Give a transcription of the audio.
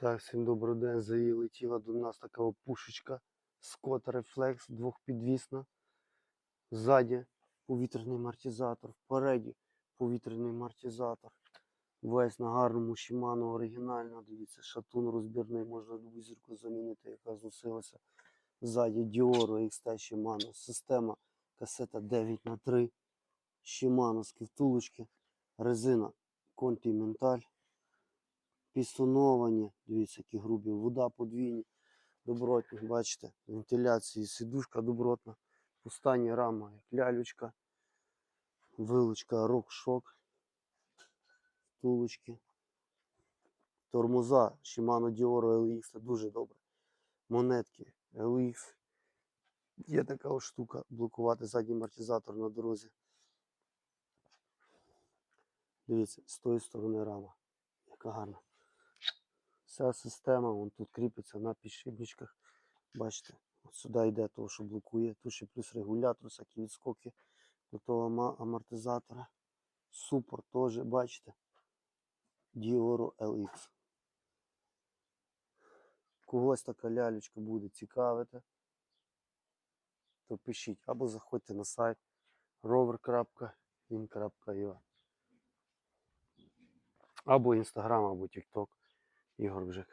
Так, всім добрий день. Залетіла до нас така пушечка Scott Reflex двохпідвісна. Ззаді повітряний амортизатор, впереді повітряний амортизатор. Весь на гарному Shimano оригінально. Дивіться, шатун розбірний, можна любу зірку замінити, яка зносилася. Ззаді Dioro XT Shimano. Система касета 9 х 3 Shimano з втулочки, резина Continental пістоновані, дивіться, які грубі, вода подвійні, добротні, бачите, вентиляції, сідушка добротна, пустання рама, як лялючка, вилучка, рок-шок, втулочки, тормоза, Shimano Dioro LX, це дуже добре. Монетки LX. Є така ось штука, блокувати задній амортизатор на дорозі. Дивіться, з тої сторони рама. Яка гарна. Вся система вон тут кріпиться на підшипничках. Бачите, от сюди йде того, що блокує. Тут ще плюс регулятор, всякі відскоки до того амортизатора. Супер теж, бачите. Dioro LX. Когось така лялечка буде цікавити, то пишіть або заходьте на сайт rover.in.ua або Instagram, або TikTok. Igor Břek.